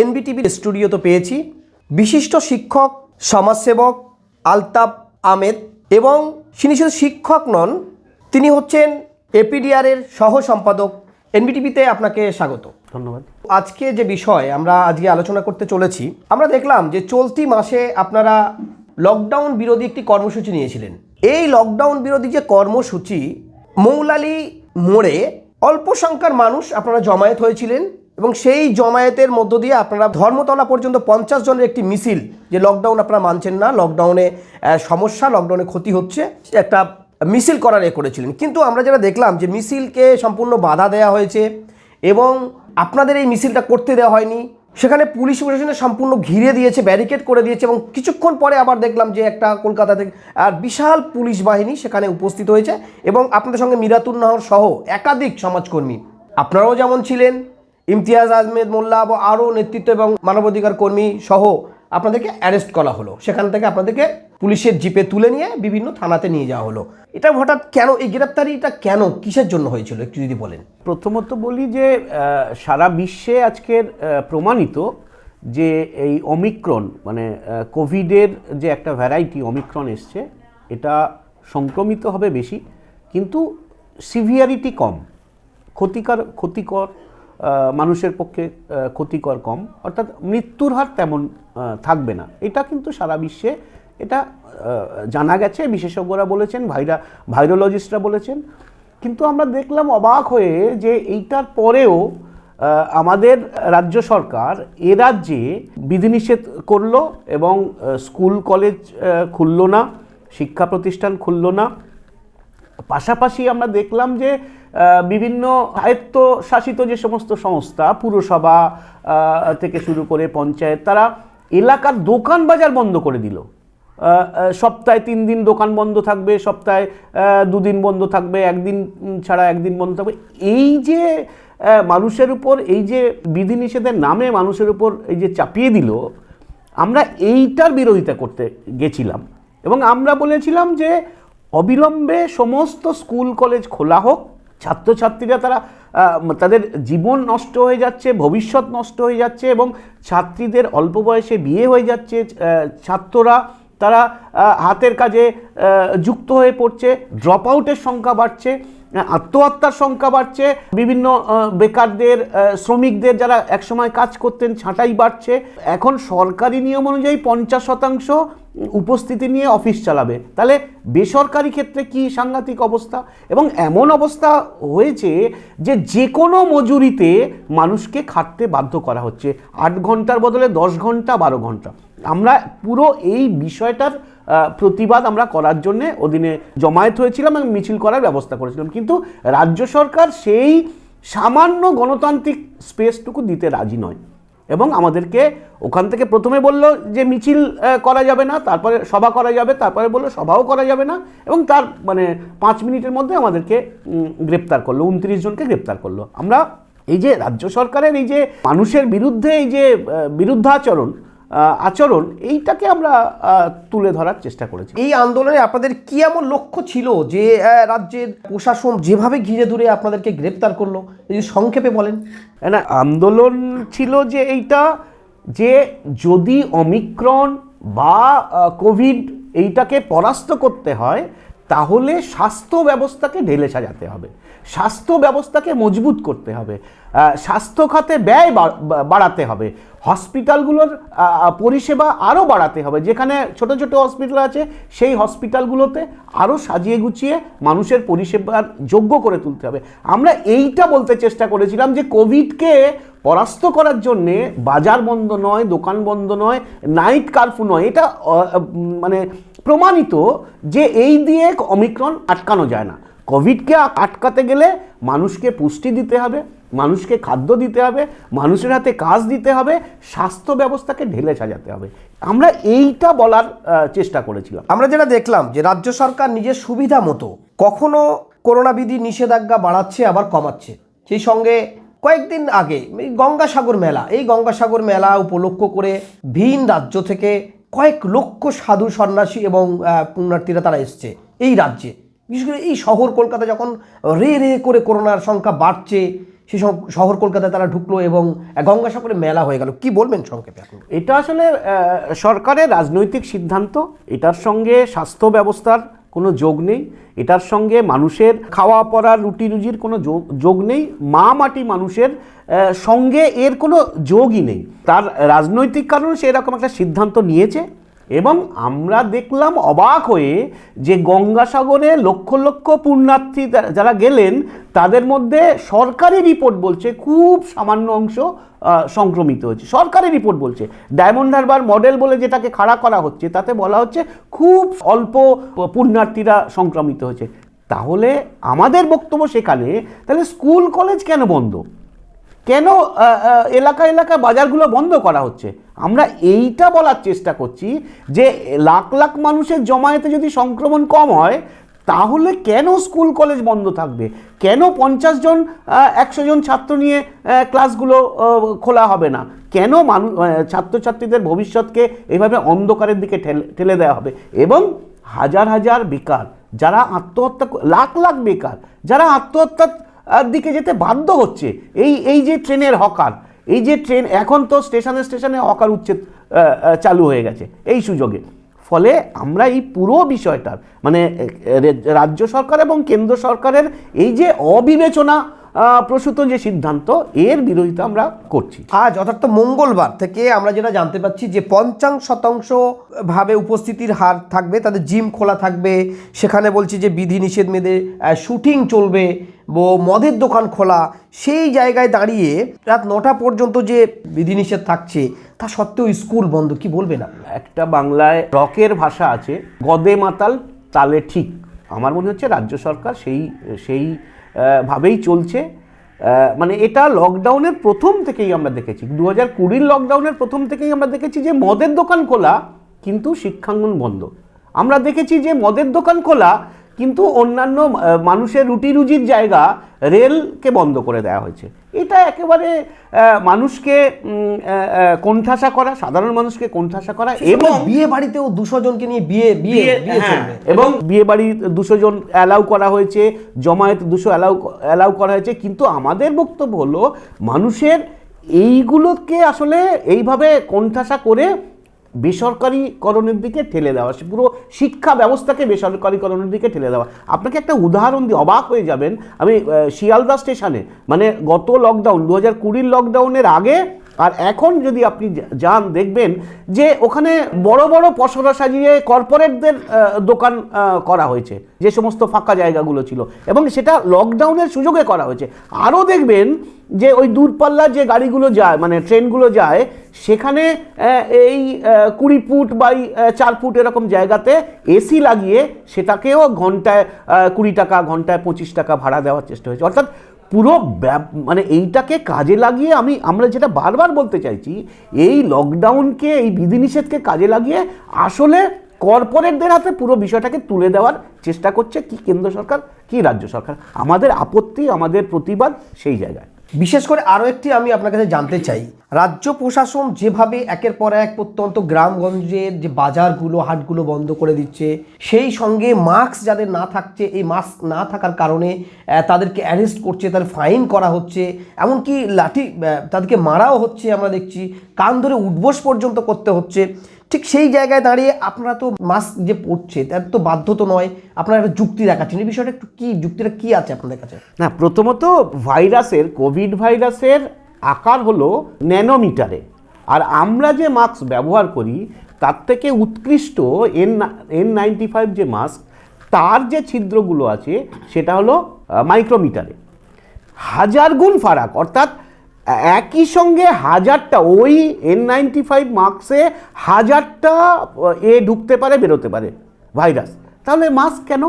এনবিটিভির স্টুডিওতে পেয়েছি। বিশিষ্ট শিক্ষক সমাজসেবক আলতাফ আহমেদ এবং তিনি শুধু শিক্ষক নন তিনি হচ্ছেন এপিডিআরের সহ সম্পাদক এনবিটিভিতে আপনাকে স্বাগত। ধন্যবাদ। আজকে যে বিষয় আমরা আজকে আলোচনা করতে চলেছি আমরা দেখলাম যে চলতি মাসে আপনারা লকডাউন বিরোধী একটি কর্মসূচি নিয়েছিলেন। এই লকডাউন বিরোধী যে কর্মসূচি মৌলালি মোড়ে অল্প সংখ্যার মানুষ আপনারা জমায়েত হয়েছিলেন। এবং সেই জমায়েতের মধ্য দিয়ে আপনারা ধর্মতলা পর্যন্ত পঞ্চাশ জনের একটি মিছিল, যে লকডাউন আপনারা মানছেন না লকডাউনে সমস্যা লকডাউনে ক্ষতি হচ্ছে, একটা মিছিল করার এ করেছিলেন। কিন্তু আমরা যেটা দেখলাম যে মিছিলকে সম্পূর্ণ বাধা দেওয়া হয়েছে এবং আপনাদের এই মিছিলটা করতে দেওয়া হয়নি। সেখানে পুলিশ প্রশাসনে সম্পূর্ণ ঘিরে দিয়েছে ব্যারিকেড করে দিয়েছে এবং কিছুক্ষণ পরে আবার দেখলাম যে একটা কলকাতা থেকে আর বিশাল পুলিশ বাহিনী সেখানে উপস্থিত হয়েছে এবং আপনাদের সঙ্গে মিরাতুর নাহর সহ একাধিক সমাজকর্মী। আপনারাও যেমন ছিলেন ইমতিয়াজ আহমেদ মোল্লা এবং আরও নেতৃত্ব এবং মানবাধিকার কর্মী সহ আপনাদেরকে অ্যারেস্ট করা হলো। সেখান থেকে আপনাদেরকে পুলিশের জিপে তুলে নিয়ে বিভিন্ন থানাতে নিয়ে যাওয়া হলো। এটা হঠাৎ কেন, এই গ্রেপ্তারিটা কেন, কিসের জন্য হয়েছিল? একটু যদি বলেন। প্রথমত বলি যে সারা বিশ্বে আজকের প্রমাণিত যে এই অমিক্রন মানে কোভিডের যে একটা ভ্যারাইটি অমিক্রন এসছে, এটা সংক্রমিত হবে বেশি, কিন্তু সিভিয়ারিটি কম। ক্ষতিকর ক্ষতিকর মানুষের পক্ষে ক্ষতিকর কম। অর্থাৎ মৃত্যুর হার তেমন থাকবে না। এটা কিন্তু সারা বিশ্বে এটা জানা গেছে। বিশেষজ্ঞরা বলেছেন, ভাইরা, ভাইরোলজিস্টরা বলেছেন। কিন্তু আমরা দেখলাম অবাক হয়ে যে এইটার পরেও আমাদের রাজ্য সরকার এ রাজ্যে বিধিনিষেধ করল এবং স্কুল, কলেজ খুললো না, শিক্ষা প্রতিষ্ঠান খুললো না। পাশাপাশি আমরা দেখলাম যে বিভিন্ন আয়ত্ত শাসিত যে সমস্ত সংস্থা, পুরসভা থেকে শুরু করে পঞ্চায়েত, তারা এলাকার দোকান বাজার বন্ধ করে দিল। সপ্তাহে তিন দিন দোকান বন্ধ থাকবে, সপ্তাহে দুদিন বন্ধ থাকবে, একদিন ছাড়া একদিন বন্ধ থাকবে। এই যে মানুষের উপর, এই যে বিধিনিষেধের নামে মানুষের উপর এই যে চাপিয়ে দিল, আমরা এইটার বিরোধিতা করতে গেছিলাম। এবং আমরা বলেছিলাম যে, অবিলম্বে সমস্ত স্কুল, কলেজ খোলা হোক ছাত্রছাত্রীরা তারা তাদের জীবন নষ্ট হয়ে যাচ্ছে, ভবিষ্যৎ নষ্ট হয়ে যাচ্ছে এবং ছাত্রীদের অল্প বয়সে বিয়ে হয়ে যাচ্ছে ছাত্ররা তারা হাতের কাজে যুক্ত হয়ে পড়ছে ড্রপ আউটের সংখ্যা বাড়ছে। আত্মহত্যার সংখ্যা বাড়ছে, বিভিন্ন বেকারদের শ্রমিকদের যারা একসময় কাজ করতেন, ছাঁটাই বাড়ছে। এখন সরকারি নিয়ম অনুযায়ী পঞ্চাশ শতাংশ উপস্থিতি নিয়ে অফিস চালাবে। তাহলে বেসরকারি ক্ষেত্রে কি সাংঘাতিক অবস্থা? এবং এমন অবস্থা হয়েছে যে যে কোনো মজুরিতে মানুষকে খাটতে বাধ্য করা হচ্ছে। আট ঘণ্টার বদলে দশ ঘণ্টা, বারো ঘণ্টা। আমরা পুরো এই বিষয়টার প্রতিবাদ আমরা করার জন্যে অধীনে জমায়েত হয়েছিলাম এবং মিছিল করার ব্যবস্থা করেছিলাম। কিন্তু রাজ্য সরকার সেই সামান্য গণতান্ত্রিক স্পেসটুকু দিতে রাজি নয় এবং আমাদেরকে ওখান থেকে প্রথমে বলল যে মিছিল করা যাবে না, তারপরে সভা করা যাবে, তারপরে বলল সভাও করা যাবে না এবং তার মানে পাঁচ মিনিটের মধ্যে আমাদেরকে গ্রেপ্তার করল, উনত্রিশ জনকে গ্রেপ্তার করল। আমরা এই যে রাজ্য সরকারের এই যে মানুষের বিরুদ্ধে এই যে বিরুদ্ধাচরণ আচরণ এইটাকে আমরা তুলে ধরার চেষ্টা করেছি। এই আন্দোলনে আপনাদের কি এমন লক্ষ্য ছিল যে রাজ্যের প্রশাসন যেভাবে ঘিরে ধরে আপনাদেরকে গ্রেপ্তার করল? এই যে সংক্ষেপে বলেন। না আন্দোলন ছিল যে এইটা যে যদি অমিক্রণ বা কোভিড এইটাকে পরাস্ত করতে হয় তাহলে স্বাস্থ্য ব্যবস্থাকে ঢেলে সাজাতে হবে। স্বাস্থ্য ব্যবস্থাকে মজবুত করতে হবে। স্বাস্থ্য খাতে ব্যয় বাড়াতে হবে। হসপিটালগুলোর পরিষেবা আরও বাড়াতে হবে। যেখানে ছোট ছোট হসপিটাল আছে, সেই হসপিটালগুলোতে আরও সাজিয়ে গুছিয়ে মানুষের পরিষেবার যোগ্য করে তুলতে হবে। আমরা এইটা বলতে চেষ্টা করেছিলাম যে কোভিডকে পরাস্ত করার জন্যে বাজার বন্ধ নয়, দোকান বন্ধ নয়, নাইট কারফু নয়। এটা মানে প্রমাণিত যে এই দিয়ে অমিক্রণ আটকানো যায় না। কোভিডকে আটকাতে গেলে মানুষকে পুষ্টি দিতে হবে, মানুষকে খাদ্য দিতে হবে, মানুষের হাতে কাজ দিতে হবে, স্বাস্থ্য ব্যবস্থাকে ঢেলে সাজাতে হবে। আমরা এইটা বলার চেষ্টা করেছিলাম। আমরা যেটা দেখলাম যে রাজ্য সরকার নিজের সুবিধা মতো কখনো করোনা বিধি নিষেধাজ্ঞা বাড়াচ্ছে, আবার কমাচ্ছে। সেই সঙ্গে কয়েকদিন আগে গঙ্গাসাগর মেলা, এই গঙ্গাসাগর মেলা উপলক্ষ করে ভিন রাজ্য থেকে কয়েক লক্ষ সাধু সন্ন্যাসী এবং পুণ্যার্থীরা তারা এসছে এই রাজ্যে। বিশেষ করে এই শহর কলকাতা যখন রে রে করে করোনার সংখ্যা বাড়ছে, সে শহর কলকাতায় তারা ঢুকলো এবং গঙ্গাসাগরে মেলা হয়ে গেল। কি বলবেন সংক্ষেপে এটা আসলে সরকারের রাজনৈতিক সিদ্ধান্ত, এটার সঙ্গে স্বাস্থ্য ব্যবস্থার কোনো যোগ নেই। এটার সঙ্গে মানুষের খাওয়া পড়ার রুটি, রুজির কোনো যোগ নেই। মা মাটি মানুষের সঙ্গে এর কোনো যোগই নেই। তার রাজনৈতিক কারণে সে এরকম একটা সিদ্ধান্ত নিয়েছে। এবং আমরা দেখলাম অবাক হয়ে যে গঙ্গাসাগরে লক্ষ লক্ষ পুণ্যার্থী যারা গেলেন, তাদের মধ্যে সরকারি রিপোর্ট বলছে খুব সামান্য অংশ সংক্রমিত হয়েছে। সরকারি রিপোর্ট বলছে। ডায়মন্ড হারবার মডেল বলে যেটাকে খাড়া করা হচ্ছে, তাতে বলা হচ্ছে খুব অল্প পুণ্যার্থীরা সংক্রমিত হয়েছে। তাহলে আমাদের বক্তব্য সেখানে, তাহলে স্কুল কলেজ কেন বন্ধ? কেন এলাকা এলাকা বাজারগুলো বন্ধ করা হচ্ছে? আমরা এইটা বলার চেষ্টা করছি যে লাখ লাখ মানুষের জমায়েতে যদি সংক্রমণ কম হয় তাহলে কেন স্কুল কলেজ বন্ধ থাকবে? কেন পঞ্চাশ জন একশো জন ছাত্র নিয়ে ক্লাসগুলো খোলা হবে না? কেন মানুষ ছাত্রছাত্রীদের ভবিষ্যৎকে এভাবে অন্ধকারের দিকে ঠেলে দেওয়া হবে? এবং হাজার হাজার বেকার যারা আত্মহত্যা লাখ লাখ বেকার যারা আত্মহত্যার আহ, দিকে যেতে বাধ্য হচ্ছে। এই এই যে ট্রেনের হকার, এই যে ট্রেন এখন তো স্টেশনে স্টেশনে হকার উচ্ছেদ চালু হয়ে গেছে এই সুযোগে। ফলে আমরা এই পুরো বিষয়টার মানে রাজ্য সরকার এবং কেন্দ্র সরকারের এই যে অবিবেচনা প্রসূত যে সিদ্ধান্ত, এর বিরোধিতা আমরা করছি। আজ অর্থাৎ মঙ্গলবার থেকে আমরা যেটা জানতে পাচ্ছি যে পঞ্চাশ শতাংশ ভাবে উপস্থিতির হার থাকবে, তাদের জিম খোলা থাকবে, সেখানে বলছি যে বিধি নিষেধ মেয়েদের শুটিং চলবে মদের দোকান খোলা, সেই জায়গায় দাঁড়িয়ে রাত নটা পর্যন্ত যে বিধিনিষেধ থাকছে, তা সত্ত্বেও স্কুল বন্ধ, কি বলবে না একটা বাংলায় রকের ভাষা আছে, গদে মাতাল, তালে ঠিক। আমার মনে হচ্ছে রাজ্য সরকার সেই সেই ভাবেই চলছে। মানে এটা লকডাউনের প্রথম থেকেই আমরা দেখেছি। দু হাজার কুড়ির লকডাউনের প্রথম থেকেই আমরা দেখেছি যে মদের দোকান খোলা, কিন্তু শিক্ষাঙ্গন বন্ধ। আমরা দেখেছি যে মদের দোকান খোলা কিন্তু অন্যান্য মানুষের রুটি রুজির জায়গা রেলকে বন্ধ করে দেওয়া হয়েছে। এটা একেবারে মানুষকে কোণঠাসা করা সাধারণ মানুষকে কোণঠাসা করা এবং বিয়ে বাড়িতেও দুশো জনকে নিয়ে বিয়ে বিয়ে বিয়ে হ্যাঁ, এবং বিয়ে বাড়ি দুশো জন অ্যালাউ করা হয়েছে জমায়েত দুশো অ্যালাউ অ্যালাউ করা হয়েছে কিন্তু আমাদের বক্তব্য হলো মানুষের এইগুলোকে আসলে এইভাবে কোণঠাসা করে বেসরকারিকরণের দিকে ঠেলে দেওয়া, সে পুরো শিক্ষা ব্যবস্থাকে বেসরকারিকরণের দিকে ঠেলে দেওয়া। আপনাকে একটা উদাহরণ দিয়ে অবাক হয়ে যাবেন। আমি শিয়ালদা স্টেশনে মানে গত লকডাউন দু হাজার কুড়ির লকডাউনের আগে আর এখন যদি আপনি যান, দেখবেন যে ওখানে বড় বড় পসরা সাজিয়ে কর্পোরেটদের দোকান করা হয়েছে। যে সমস্ত ফাঁকা জায়গাগুলো ছিল। এবং সেটা লকডাউনের সুযোগে করা হয়েছে। আরও দেখবেন যে ওই দূরপাল্লার যে গাড়িগুলো যায় মানে ট্রেনগুলো যায়, সেখানে এই কুড়ি ফুট বাই চার ফুট এরকম জায়গাতে এসি লাগিয়ে সেটাকেও ঘন্টায় কুড়ি টাকা, ঘন্টায় পঁচিশ টাকা ভাড়া দেওয়ার চেষ্টা হয়েছে। অর্থাৎ পুরো মানে এইটাকে কাজে লাগিয়ে আমি, আমরা যেটা বারবার বলতে চাইছি, এই লকডাউনকে এই বিধিনিষেধকে কাজে লাগিয়ে আসলে কর্পোরেটদের হাতে পুরো বিষয়টাকে তুলে দেওয়ার চেষ্টা করছে কি কেন্দ্র সরকার, কি রাজ্য সরকার। আমাদের আপত্তি, আমাদের প্রতিবাদ সেই জায়গায়। বিশেষ করে আরও একটি আমি আপনার কাছে জানতে চাই। রাজ্য প্রশাসন যেভাবে একের পর এক প্রত্যন্ত গ্রামগঞ্জের যে বাজারগুলো, হাটগুলো বন্ধ করে দিচ্ছে, সেই সঙ্গে মাস্ক যাদের না থাকছে, এই মাস্ক না থাকার কারণে তাদেরকে অ্যারেস্ট করছে, তাদের ফাইন করা হচ্ছে, এমনকি লাঠি তাদেরকে মারাও হচ্ছে আমরা দেখছি, কান ধরে উঠবোস পর্যন্ত করতে হচ্ছে। ঠিক সেই জায়গায় দাঁড়িয়ে আপনারা তো মাস্ক যে পড়ছে, তার তো বাধ্য তো নয় আপনারা একটা যুক্তি দেখাচ্ছেন। এই বিষয়টা একটু কী, যুক্তিটা কী আছে আপনাদের কাছে? না, প্রথমত ভাইরাসের, কোভিড ভাইরাসের আকার হলো ন্যানোমিটারে। আর আমরা যে মাস্ক ব্যবহার করি, তার থেকে উৎকৃষ্ট এন এন নাইনটি ফাইভ যে মাস্ক, তার যে ছিদ্রগুলো আছে, সেটা হলো মাইক্রোমিটারে। হাজার গুণ ফারাক, অর্থাৎ একই সঙ্গে হাজারটা, ওই এন নাইনটি ফাইভ মাস্কে হাজারটা, এ ঢুকতে পারে, বেরোতে পারে ভাইরাস তাহলে মাস্ক কেন?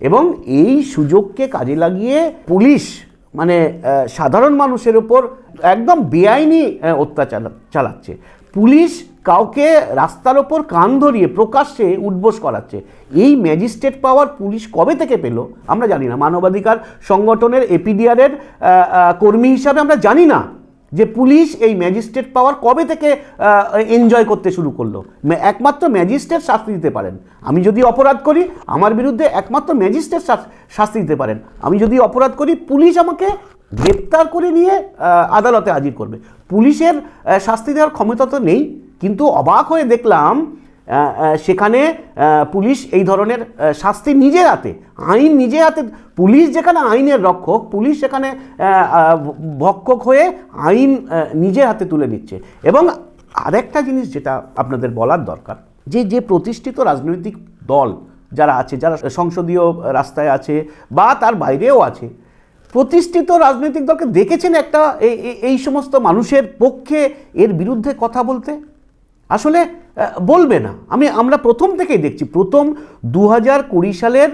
এবং এই সুযোগকে কাজে লাগিয়ে পুলিশ মানে সাধারণ মানুষের ওপর একদম বেআইনি অত্যাচার চালাচ্ছে। পুলিশ কাউকে রাস্তার ওপর কান ধরিয়ে প্রকাশ্যে উদ্বোস করাচ্ছে। এই ম্যাজিস্ট্রেট পাওয়ার পুলিশ কবে থেকে পেল? আমরা জানি না। মানবাধিকার সংগঠনের এপিডিআরের কর্মী হিসাবে আমরা জানি না যে পুলিশ এই ম্যাজিস্ট্রেট পাওয়ার কবে থেকে এনজয় করতে শুরু করল। একমাত্র ম্যাজিস্ট্রেট শাস্তি দিতে পারেন। আমি যদি অপরাধ করি, আমার বিরুদ্ধে একমাত্র ম্যাজিস্ট্রেট শাস- শাস্তি দিতে পারেন। আমি যদি অপরাধ করি, পুলিশ আমাকে গ্রেপ্তার করে নিয়ে আদালতে হাজির করবে। পুলিশের শাস্তি দেওয়ার ক্ষমতা তো নেই, কিন্তু অবাক হয়ে দেখলাম সেখানে পুলিশ এই ধরনের শাস্তি নিজের হাতে, আইন নিজে হাতে, পুলিশ যেখানে আইনের রক্ষক, পুলিশ সেখানে ভক্ষক হয়ে আইন নিজের হাতে তুলে নিচ্ছে। এবং আরেকটা জিনিস যেটা আপনাদের বলার দরকার, যে যে প্রতিষ্ঠিত রাজনৈতিক দল যারা আছে, যারা সংসদীয় রাস্তায় আছে বা তার বাইরেও আছে প্রতিষ্ঠিত রাজনৈতিক দলকে দেখেছেন একটা এই- সমস্ত মানুষের পক্ষে এর বিরুদ্ধে কথা বলতে? আসলে বলবে না। আমি, আমরা প্রথম থেকেই দেখছি, প্রথম দু হাজার কুড়ি সালের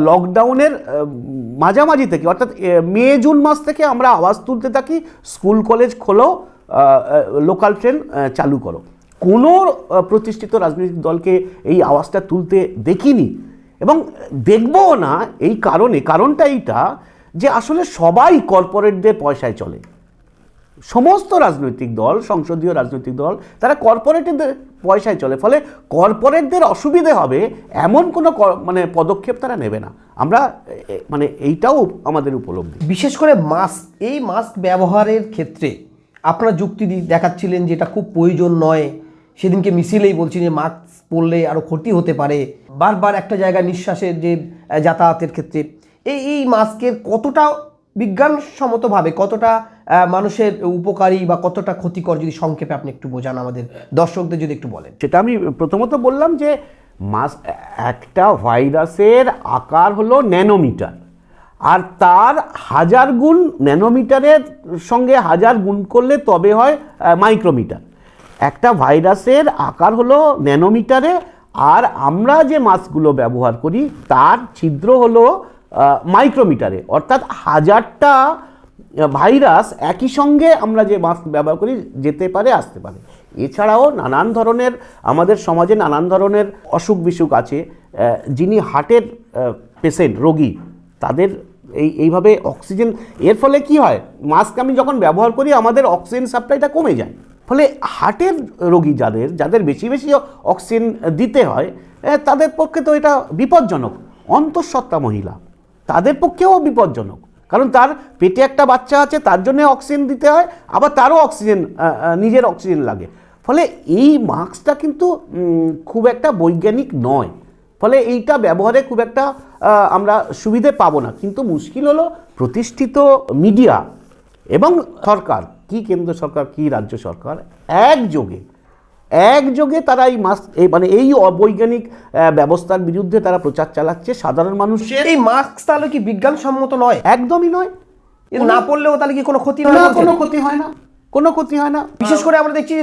লকডাউনের মাঝামাঝি থেকে, অর্থাৎ মে, জুন মাস থেকে আমরা আওয়াজ তুলতে থাকি, স্কুল, কলেজ খোলো লোকাল ট্রেন চালু করো। কোনো প্রতিষ্ঠিত রাজনৈতিক দলকে এই আওয়াজটা তুলতে দেখিনি। এবং দেখবও না এই কারণে, কারণটা এইটা যে আসলে সবাই কর্পোরেটদের পয়সায় চলে। সমস্ত রাজনৈতিক দল, সংসদীয় রাজনৈতিক দল, তারা কর্পোরেটদের পয়সায় চলে। ফলে কর্পোরেটদের অসুবিধে হবে এমন কোনো মানে পদক্ষেপ তারা নেবে না। আমরা মানে এইটাও আমাদের উপলব্ধি। বিশেষ করে মাস্ক, এই মাস্ক ব্যবহারের ক্ষেত্রে আপনারা যুক্তি দেখাচ্ছিলেন যে এটা খুব প্রয়োজন নয়। সেদিনকে মিছিলেই বলছি যে মাস্ক পরলে আরও ক্ষতি হতে পারে। বারবার একটা জায়গায় নিঃশ্বাসের যে যাতায়াতের ক্ষেত্রে এই এই মাস্কের কতটা বিজ্ঞানসম্মতভাবে কতটা মানুষের উপকারী বা কতটা ক্ষতিকর যদি সংক্ষেপে আপনি একটু বোঝান আমাদের দর্শকদের যদি একটু বলেন। সেটা আমি প্রথমত বললাম যে মাস একটা ভাইরাসের আকার হলো ন্যানোমিটার। আর তার হাজার গুণ ন্যানোমিটারের সঙ্গে হাজার গুণ করলে তবে হয় মাইক্রোমিটার। একটা ভাইরাসের আকার হলো ন্যানোমিটারে, আর আমরা যে মাস্কগুলো ব্যবহার করি, তার ছিদ্র হলো মাইক্রোমিটারে অর্থাৎ হাজারটা ভাইরাস একই সঙ্গে আমরা যে মাস্ক ব্যবহার করি, যেতে পারে, আসতে পারে। এছাড়াও নানান ধরনের, আমাদের সমাজে নানান ধরনের অসুখ বিসুখ আছে যিনি হার্টের পেশেন্ট রোগী, তাদের এই, এইভাবে অক্সিজেন এর ফলে কি হয়? মাস্ক আমি যখন ব্যবহার করি, আমাদের অক্সিজেন সাপ্লাইটা কমে যায়। ফলে হার্টের রোগী যাদের যাদের বেশি বেশি অক্সিজেন দিতে হয় তাদের পক্ষে তো এটা বিপজ্জনক। অন্তঃসত্ত্বা মহিলা। তাদের পক্ষেও বিপজ্জনক। কারণ তার পেটে একটা বাচ্চা আছে, তার জন্য অক্সিজেন দিতে হয়, আবার তারও অক্সিজেন নিজের অক্সিজেন লাগে। ফলে এই মাস্কটা কিন্তু খুব একটা বৈজ্ঞানিক নয়। ফলে এইটা ব্যবহারে খুব একটা আমরা সুবিধে পাবো না। কিন্তু মুশকিল হলো প্রতিষ্ঠিত মিডিয়া এবং সরকার, কি কেন্দ্র সরকার, কি রাজ্য সরকার, একযোগে একযোগে তারা এই মাস্ক এই মানে এই অবৈজ্ঞানিক ব্যবস্থার বিরুদ্ধে তারা প্রচার চালাচ্ছে সাধারণ মানুষের। এই মাস্ক তাহলে কি বিজ্ঞানসম্মত নয়? একদমই নয়। এর না পড়লেও তাহলে কি কোনো ক্ষতি হয় না কোনো ক্ষতি হয় না। কোনো ক্ষতি হয় না। বিশেষ করে আমরা দেখছি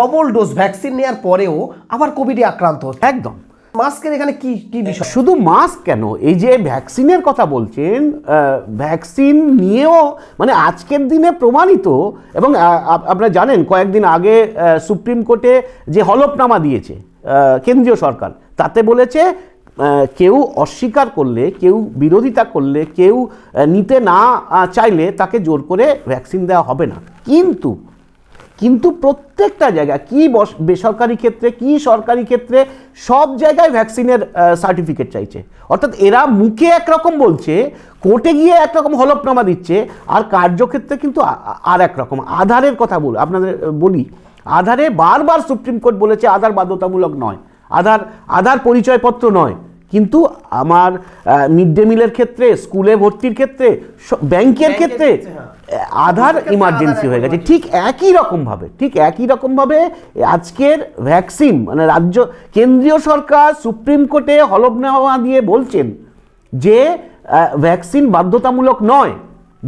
ডবল ডোজ ভ্যাকসিন নেওয়ার পরেও আবার কোভিডে আক্রান্ত হচ্ছে। একদম। মাস্কের এখানে কি কি বিষয়? শুধু মাস্ক কেন? এই যে ভ্যাকসিনের কথা বলছেন ভ্যাকসিন নিয়েও মানে আজকের দিনে প্রমাণিত এবং আপনারা জানেন, কয়েকদিন আগে সুপ্রিম কোর্টে যে হলফনামা দিয়েছে কেন্দ্রীয় সরকার, তাতে বলেছে কেউ অস্বীকার করলে, কেউ বিরোধিতা করলে, কেউ নিতে না চাইলে তাকে জোর করে ভ্যাকসিন দেওয়া হবে না। কিন্তু কিন্তু প্রত্যেকটা জায়গায় কি বস- বেসরকারি ক্ষেত্রে, কি সরকারি ক্ষেত্রে, সব জায়গায় ভ্যাকসিনের সার্টিফিকেট চাইছে। অর্থাৎ এরা মুখে একরকম বলছে, কোর্টে গিয়ে একরকম হলফনামা দিচ্ছে, আর কার্যক্ষেত্রে কিন্তু আর একরকম। আধারের কথা বল, আপনাদের বলি, আধারে বারবার সুপ্রিম কোর্ট বলেছে আধার বাধ্যতামূলক নয়। আধার আধার পরিচয়পত্র নয়। কিন্তু আমার মিড ডে মিলের ক্ষেত্রে স্কুলে ভর্তির ক্ষেত্রে ব্যাংকের ক্ষেত্রে আধার ইমার্জেন্সি হয়ে গেছে। ঠিক একই রকমভাবে ঠিক একই রকমভাবে আজকের ভ্যাকসিন মানে রাজ্য কেন্দ্রীয় সরকার সুপ্রিম কোর্টে হলফনামা দিয়ে বলছেন যে ভ্যাকসিন বাধ্যতামূলক নয়।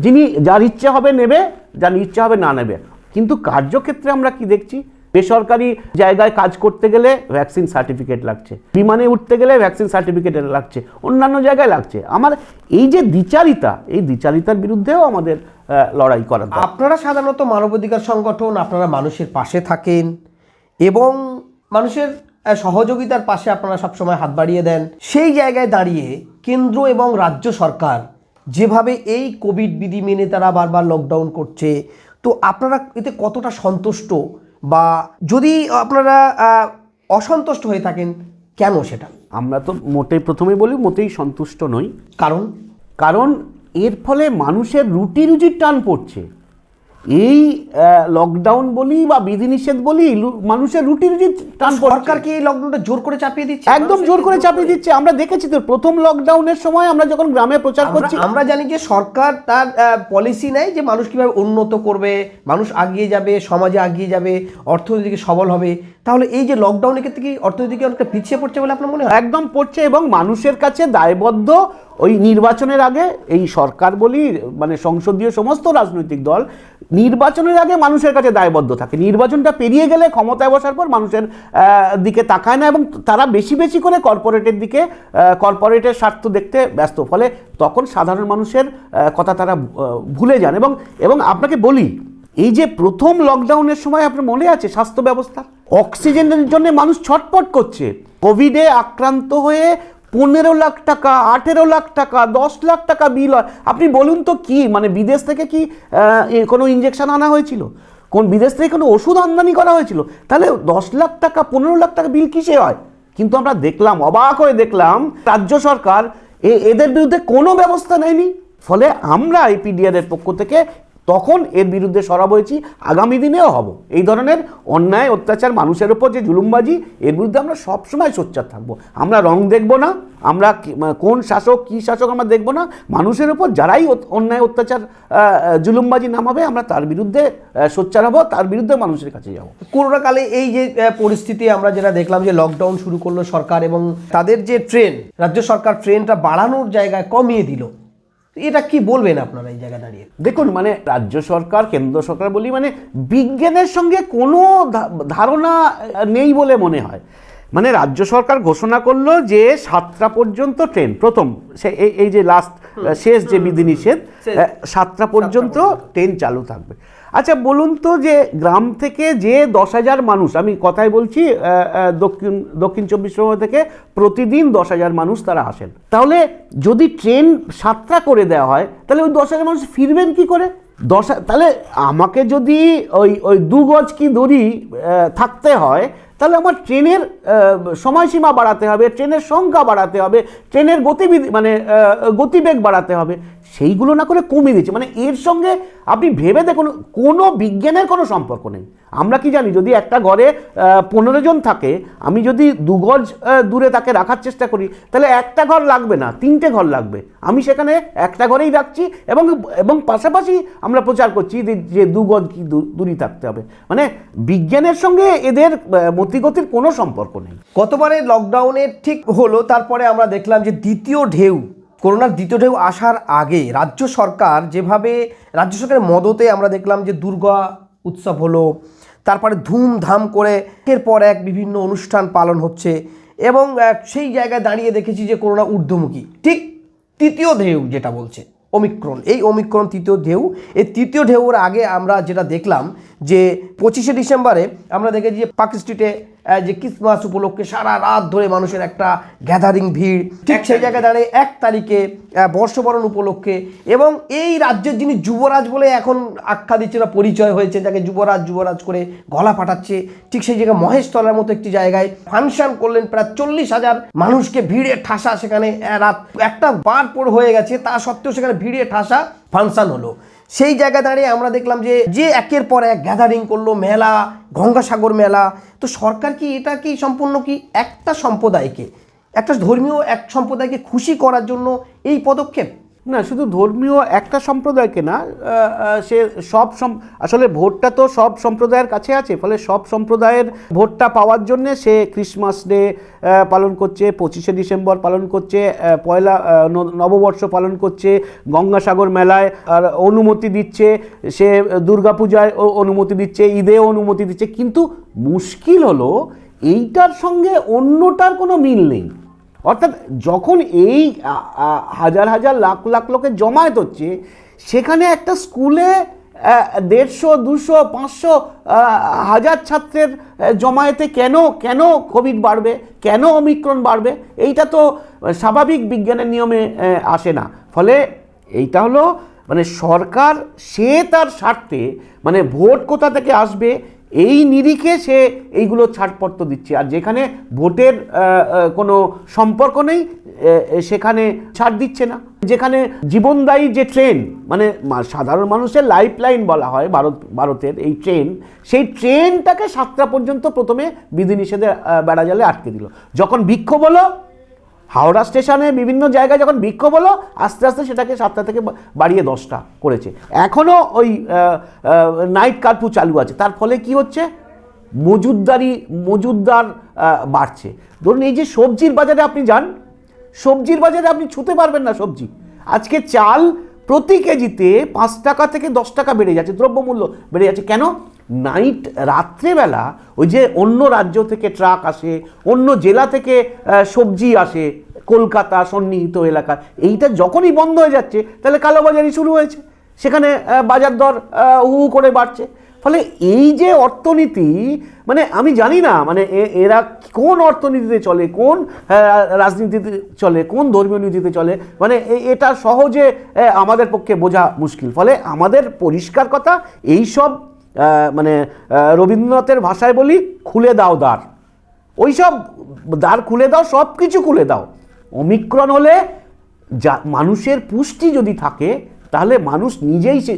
যিনি যার ইচ্ছে হবে নেবে যার ইচ্ছে হবে না নেবে। কিন্তু কার্যক্ষেত্রে আমরা কি দেখছি? বেসরকারি জায়গায় কাজ করতে গেলে ভ্যাকসিন সার্টিফিকেট লাগছে। বিমানে উঠতে গেলে ভ্যাকসিন সার্টিফিকেট লাগছে। অন্যান্য জায়গায় লাগছে। আমার এই যে দ্বিচারিতা, এই দ্বিচারিতার বিরুদ্ধেও আমাদের লড়াই করা আপনারা সাধারণত মানবাধিকার সংগঠন, আপনারা মানুষের পাশে থাকেন এবং মানুষের সহযোগিতার পাশে আপনারা সবসময় হাত বাড়িয়ে দেন। সেই জায়গায় দাঁড়িয়ে কেন্দ্র এবং রাজ্য সরকার যেভাবে এই কোভিড বিধি মেনে তারা বারবার লকডাউন করছে, তো আপনারা এতে কতটা সন্তুষ্ট? বা যদি আপনারা অসন্তুষ্ট হয়ে থাকেন কেন সেটা? আমরা তো মোটেই প্রথমে বলি মোটেই সন্তুষ্ট নই। কারণ? কারণ এর ফলে মানুষের রুটি রুজির টান পড়ছে। এই লকডাউন বলি বা বিধিনিষেধ বলি মানুষের রুটি রুজির টান সরকার কি এই লকডাউনটা জোর করে চাপিয়ে দিচ্ছে? একদম জোর করে চাপিয়ে দিচ্ছে। আমরা দেখেছি তো প্রথম লকডাউনের সময় আমরা যখন গ্রামে প্রচার করছি আমরা জানি যে সরকার তার পলিসি নেয় যে মানুষ কীভাবে উন্নত করবে মানুষ আগিয়ে যাবে সমাজে আগিয়ে যাবে অর্থনীতিকে সবল হবে। তাহলে এই যে লকডাউনের ক্ষেত্রে কি অর্থনীতিকে অনেকটা পিছিয়ে পড়ছে বলে আপনার মনে হয়? একদম পড়ছে এবং মানুষের কাছে দায়বদ্ধ ওই নির্বাচনের আগে এই সরকার বলি মানে সংসদীয় সমস্ত রাজনৈতিক দল নির্বাচনের আগে মানুষের কাছে দায়বদ্ধ থাকে। নির্বাচনটা পেরিয়ে গেলে ক্ষমতায় বসার পর মানুষের দিকে তাকায় না এবং তারা বেশি বেশি করে কর্পোরেটের দিকে কর্পোরেটের স্বার্থ দেখতে ব্যস্ত। ফলে তখন সাধারণ মানুষের কথা তারা ভুলে যান এবং এবং আপনাকে বলি, এই যে প্রথম লকডাউনের সময় আপনার মনে আছে স্বাস্থ্য ব্যবস্থা? অক্সিজেনের জন্য মানুষ ছটপট করছে। কোভিডে আক্রান্ত হয়ে পনেরো লাখ টাকা, আঠেরো লাখ টাকা, দশ লাখ টাকা বিল হয়। আপনি বলুন তো কি মানে বিদেশ থেকে কি কোনো ইঞ্জেকশন আনা হয়েছিল? কোন বিদেশ থেকে কোনো ওষুধ আমদানি করা হয়েছিল? তাহলে দশ লাখ টাকা, পনেরো লাখ টাকা বিল কিসে হয়? কিন্তু আমরা দেখলাম, অবাক হয়ে দেখলাম, রাজ্য সরকার এদের বিরুদ্ধে কোনো ব্যবস্থা নেয়নি। ফলে আমরা এই এর পক্ষ থেকে তখন এর বিরুদ্ধে সরব হয়েছি, আগামী দিনেও হব। এই ধরনের অন্যায়, অত্যাচার মানুষের ওপর যে জুলুমবাজি, এর বিরুদ্ধে আমরা সবসময় সোচ্চার থাকব। আমরা রং দেখব না, আমরা কোন শাসক, কি শাসক আমরা দেখব না, মানুষের ওপর যারাই অন্যায়, অত্যাচার জুলুমবাজি নামাবে, আমরা তার বিরুদ্ধে সোচ্চার হব, তার বিরুদ্ধে মানুষের কাছে যাব। করোনাকালে এই যে পরিস্থিতি আমরা যেটা দেখলাম যে লকডাউন শুরু করল সরকার এবং তাদের যে ট্রেন রাজ্য সরকার ট্রেনটা বাড়ানোর জায়গায় কমিয়ে দিল। এটা কি বলবেন আপনারা এই জায়গা দাঁড়িয়ে? দেখুন মানে রাজ্য সরকার কেন্দ্র সরকার বলি মানে বিজ্ঞানের সঙ্গে কোনো ধারণা নেই বলে মনে হয়। মানে রাজ্য সরকার ঘোষণা করল যে সাতটা পর্যন্ত ট্রেন প্রথম সে এই যে লাস্ট শেষ যে বিধিনিষেধ সাতটা পর্যন্ত। ট্রেন চালু থাকবে। আচ্ছা বলুন তো যে গ্রাম থেকে যে দশ হাজার মানুষ, আমি কথাই বলছি দক্ষিণ দক্ষিণ চব্বিশ পরগনা থেকে প্রতিদিন দশ হাজার মানুষ তারা আসেন। তাহলে যদি ট্রেন সাতটা করে দেওয়া হয়, তাহলে ওই দশ হাজার মানুষ ফিরবেন কি করে? দশ, তাহলে আমাকে যদি ওই ওই দু গজ কি দড়ি থাকতে হয় তাহলে আমার ট্রেনের সময়সীমা বাড়াতে হবে, ট্রেনের সংখ্যা বাড়াতে হবে, ট্রেনের গতিবিধি মানে গতিবেগ বাড়াতে হবে, সেইগুলো না করে কমিয়ে দিচ্ছে। মানে এর সঙ্গে আপনি ভেবে দেখুন, কোনো বিজ্ঞানের কোনো সম্পর্ক নেই। আমরা কি জানি, যদি একটা ঘরে পনেরো জন থাকে, আমি যদি দু গজ দূরে তাকে রাখার চেষ্টা করি, তাহলে একটা ঘর লাগবে না, তিনটে ঘর লাগবে। আমি সেখানে একটা ঘরেই রাখছি এবং এবং পাশাপাশি আমরা প্রচার করছি যে- দু গজ কি দূরই থাকতে হবে। মানে বিজ্ঞানের সঙ্গে এদের আহ, মতিগতির কোনো সম্পর্ক নেই। গতবারে লকডাউনের ঠিক হলো তারপরে আমরা দেখলাম যে দ্বিতীয় ঢেউ করোনার দ্বিতীয় ঢেউ আসার আগে রাজ্য সরকার যেভাবে রাজ্য সরকারের মদতে আমরা দেখলাম যে দুর্গা উৎসব হলো তারপরে ধুমধাম করে একের পর এক বিভিন্ন অনুষ্ঠান পালন হচ্ছে এবং সেই জায়গায় দাঁড়িয়ে দেখেছি যে করোনা ঊর্ধ্বমুখী। ঠিক তৃতীয় ঢেউ যেটা বলছে। অমিক্রণ এই অমিক্রণ তৃতীয় ঢেউ, এই তৃতীয় ঢেউর আগে আমরা যেটা দেখলাম যে পঁচিশে ডিসেম্বরে আমরা দেখেছি যে পাক স্ট্রিটে যে ক্রিসমাস উপলক্ষে সারা রাত ধরে মানুষের একটা গ্যাদারিং ভিড়। ঠিক সেই জায়গায় দাঁড়িয়ে এক তারিখে বর্ষবরণ উপলক্ষে এবং এই রাজ্যের যিনি যুবরাজ বলে এখন আখ্যা দিচ্ছে না পরিচয় হয়েছে যাকে যুবরাজ যুবরাজ করে গলা ফাটাচ্ছে ঠিক সেই জায়গায় মহেশতলার মতো একটি জায়গায় ফাংশন করলেন প্রায় চল্লিশ হাজার মানুষকে ভিড়ে ঠাসা সেখানে রাত একটা বার পর হয়ে গেছে তা সত্ত্বেও সেখানে ভিড়ে ঠাসা ফাংশন হলো। সেই জায়গা দাঁড়িয়ে আমরা দেখলাম যে যে একের পর এক গ্যাদারিং করল, মেলা, গঙ্গাসাগর মেলা। তো সরকার কি এটা কি সম্পূর্ণ কি একটা সম্প্রদায়কে, একটা ধর্মীয় এক সম্প্রদায়কে খুশি করার জন্য এই পদক্ষেপ? না, শুধু ধর্মীয় একটা সম্প্রদায়কে না সে সব আসলে ভোটটা তো সব সম্প্রদায়ের কাছে আছে, ফলে সব সম্প্রদায়ের ভোটটা পাওয়ার জন্য সে ক্রিসমাস ডে পালন করছে, পঁচিশে ডিসেম্বর পালন করছে পয়লা নববর্ষ পালন করছে, গঙ্গাসাগর মেলায় আর অনুমতি দিচ্ছে, সে দুর্গাপূজায় অনুমতি দিচ্ছে, ঈদে অনুমতি দিচ্ছে, কিন্তু মুশকিল হলো এইটার সঙ্গে অন্যটার কোনো মিল নেই। অর্থাৎ যখন এই হাজার হাজার লাখ লাখ লোকের জমায়েত হচ্ছে, সেখানে একটা স্কুলে দেড়শো, দুশো, পাঁচশো হাজার ছাত্রের জমায়েতে কেন কেন কোভিড বাড়বে, কেন অমিক্রণ বাড়বে, এইটা তো স্বাভাবিক বিজ্ঞানের নিয়মে আসে না। ফলে এইটা হলো মানে সরকার সে তার স্বার্থে মানে ভোট কোথা থেকে আসবে এই নিরিখে সে এইগুলো ছাড়পত্র দিচ্ছে। আর যেখানে ভোটের কোনো সম্পর্ক নেই সেখানে ছাড় দিচ্ছে না। যেখানে জীবনদায়ী যে ট্রেন মানে সাধারণ মানুষের লাইফ লাইন বলা হয় ভারত ভারতের এই ট্রেন সেই ট্রেনটাকে সাতটা পর্যন্ত প্রথমে বিধিনিষেধে আহ, বেড়াজালে আটকে দিল। যখন বিক্ষোভ হলো হাওড়া স্টেশনে বিভিন্ন জায়গায় যখন বিক্ষোভ হলো, আস্তে আস্তে সেটাকে সাতটা থেকে বাড়িয়ে দশটা করেছে। এখনও ওই নাইট কার্ফিউ চালু আছে। তার ফলে কি হচ্ছে? মজুদদারি, মজুদদার বাড়ছে। ধরুন এই যে সবজির বাজারে আপনি যান, সবজির বাজারে আপনি ছুতে পারবেন না সবজি। আজকে চাল প্রতি কেজিতে পাঁচ টাকা থেকে দশ টাকা বেড়ে যাচ্ছে, দ্রব্যমূল্য বেড়ে যাচ্ছে। কেন? নাইট রাত্রেবেলা ওই যে অন্য রাজ্য থেকে ট্রাক আসে অন্য জেলা থেকে সবজি আসে কলকাতা সন্নিহিত এলাকা এইটা যখনই বন্ধ হয়ে যাচ্ছে তাহলে কালোবাজারি শুরু হয়েছে। সেখানে বাজার দর হু করে বাড়ছে। ফলে এই যে অর্থনীতি মানে আমি জানি না মানে এরা কোন অর্থনীতিতে চলে কোন রাজনীতিতে চলে কোন ধর্মীয় নীতিতে চলে মানে এটা সহজে আমাদের পক্ষে বোঝা মুশকিল। ফলে আমাদের পরিষ্কার কথা এইসব আহ, মানে রবীন্দ্রনাথের ভাষায় বলি, খুলে দাও দ্বার। ওইসব দ্বার খুলে দাও সব কিছু খুলে দাও। অমিক্রণ হলে যা, মানুষের পুষ্টি যদি থাকে, তাহলে মানুষ নিজেই সে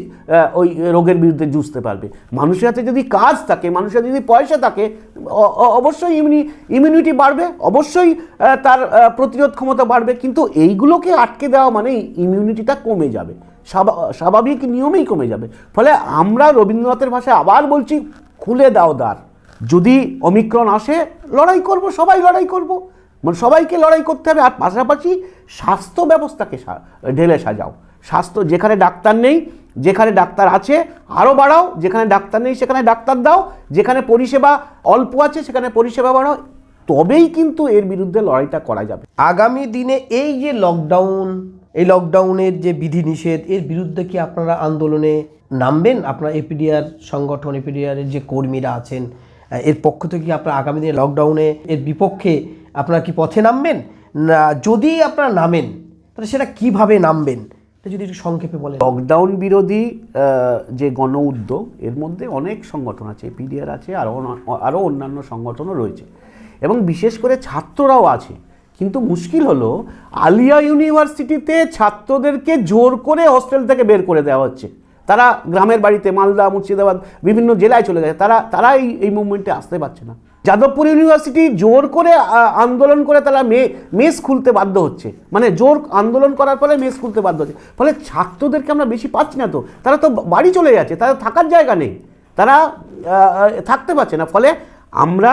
ওই রোগের বিরুদ্ধে যুঝতে পারবে। মানুষের হাতে যদি কাজ থাকে, মানুষের যদি পয়সা থাকে অবশ্যই ইমিউনি, ইমিউনিটি বাড়বে, অবশ্যই তার প্রতিরোধ ক্ষমতা বাড়বে, কিন্তু এইগুলোকে আটকে দেওয়া মানে ইমিউনিটিটা কমে যাবে। স্বাভাবিক নিয়মেই কমে যাবে। ফলে আমরা রবীন্দ্রনাথের ভাষায় আবার বলছি, খুলে দাও দ্বার। যদি অমিক্রণ আসে, লড়াই করব, সবাই লড়াই করব। মানে সবাইকে লড়াই করতে হবে, আর পাশাপাশি স্বাস্থ্য ব্যবস্থাকে ঢেলে সাজাও। স্বাস্থ্য, যেখানে ডাক্তার নেই, যেখানে ডাক্তার আছে, আরও বাড়াও। যেখানে ডাক্তার নেই, সেখানে ডাক্তার দাও। যেখানে পরিষেবা অল্প আছে, সেখানে পরিষেবা বাড়াও। তবেই কিন্তু এর বিরুদ্ধে লড়াইটা করা যাবে। আগামী দিনে এই যে লকডাউন এই লকডাউনের যে বিধিনিষেধ, এর বিরুদ্ধে কি আপনারা আন্দোলনে নামবেন? আপনার এপিডিআর সংগঠন এপিডিআর এর যে কর্মীরা আছেন এর পক্ষ থেকে কি আপনারা আগামী দিনে লকডাউনে এর বিপক্ষে আপনারা কি পথে নামবেন? না, যদি আপনারা নামেন, তাহলে সেটা কীভাবে নামবেন? যদি একটু সংক্ষেপে বলেন। লকডাউন বিরোধী যে গণ উদ্যোগ, এর মধ্যে অনেক সংগঠন আছে পিডিআর আছে আরও আরও অন্যান্য সংগঠনও রয়েছে। এবং বিশেষ করে ছাত্ররাও আছে। কিন্তু মুশকিল হলো আলিয়া ইউনিভার্সিটিতে ছাত্রদেরকে জোর করে হস্টেল থেকে বের করে দেওয়া হচ্ছে। তারা গ্রামের বাড়িতে মালদা, মুর্শিদাবাদ, বিভিন্ন জেলায় চলে গেছে। তারা তারা এই এই মুভমেন্টে আসতে পারছে না। যাদবপুর ইউনিভার্সিটি জোর করে আন্দোলন করে তারা মে, মেস খুলতে বাধ্য হচ্ছে। মানে জোর আন্দোলন করার ফলে মেস খুলতে বাধ্য হচ্ছে। ফলে ছাত্রদেরকে আমরা বেশি পাচ্ছি না তো। তারা তো বাড়ি চলে যাচ্ছে তারা থাকার জায়গা নেই। তারা থাকতে পারছে না। ফলে আমরা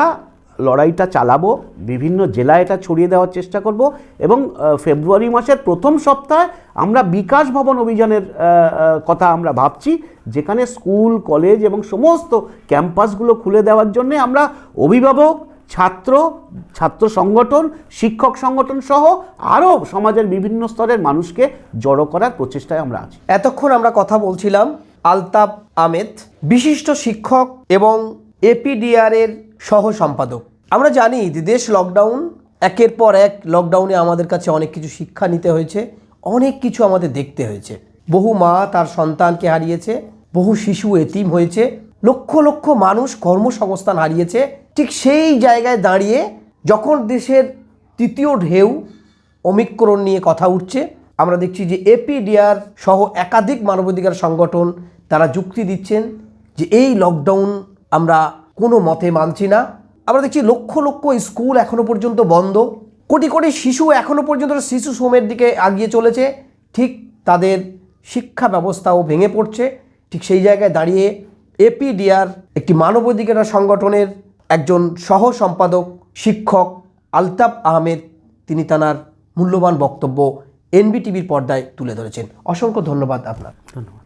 লড়াইটা চালাবো, বিভিন্ন জেলায় এটা ছড়িয়ে দেওয়ার চেষ্টা করব এবং ফেব্রুয়ারি মাসের প্রথম সপ্তাহে আমরা বিকাশ ভবন অভিযানের কথা আমরা ভাবছি, যেখানে স্কুল, কলেজ এবং সমস্ত ক্যাম্পাসগুলো খুলে দেওয়ার জন্যে আমরা অভিভাবক, ছাত্র ছাত্র সংগঠন, শিক্ষক সংগঠন সহ আরও সমাজের বিভিন্ন স্তরের মানুষকে জড়ো করার প্রচেষ্টায় আমরা আছি। এতক্ষণ আমরা কথা বলছিলাম আলতাফ আহমেদ, বিশিষ্ট শিক্ষক এবং এপিডিআর এর সহ সম্পাদক আমরা জানি যে দেশ লকডাউন একের পর এক লকডাউনে আমাদের কাছে অনেক কিছু শিক্ষা নিতে হয়েছে, অনেক কিছু আমাদের দেখতে হয়েছে। বহু মা তার সন্তানকে হারিয়েছে, বহু শিশু এতিম হয়েছে, লক্ষ লক্ষ মানুষ কর্মসংস্থান হারিয়েছে। ঠিক সেই জায়গায় দাঁড়িয়ে যখন দেশের তৃতীয় ঢেউ অমিক্রণ নিয়ে কথা উঠছে, আমরা দেখছি যে এপিডিআর সহ একাধিক মানবাধিকার সংগঠন তারা যুক্তি দিচ্ছেন যে এই লকডাউন আমরা কোনো মতে মানছি না। আমরা দেখছি লক্ষ লক্ষ স্কুল এখনও পর্যন্ত বন্ধ। কোটি কোটি শিশু এখনও পর্যন্ত শিশু শ্রমের দিকে আগিয়ে চলেছে। ঠিক তাদের শিক্ষা ব্যবস্থাও ভেঙে পড়ছে। ঠিক সেই জায়গায় দাঁড়িয়ে এপিডিআর, একটি মানবাধিকার সংগঠনের একজন সহ সম্পাদক শিক্ষক আলতাফ আহমেদ, তিনি তানার মূল্যবান বক্তব্য এনবিটিভির পর্দায় তুলে ধরেছেন। অসংখ্য ধন্যবাদ আপনার। ধন্যবাদ।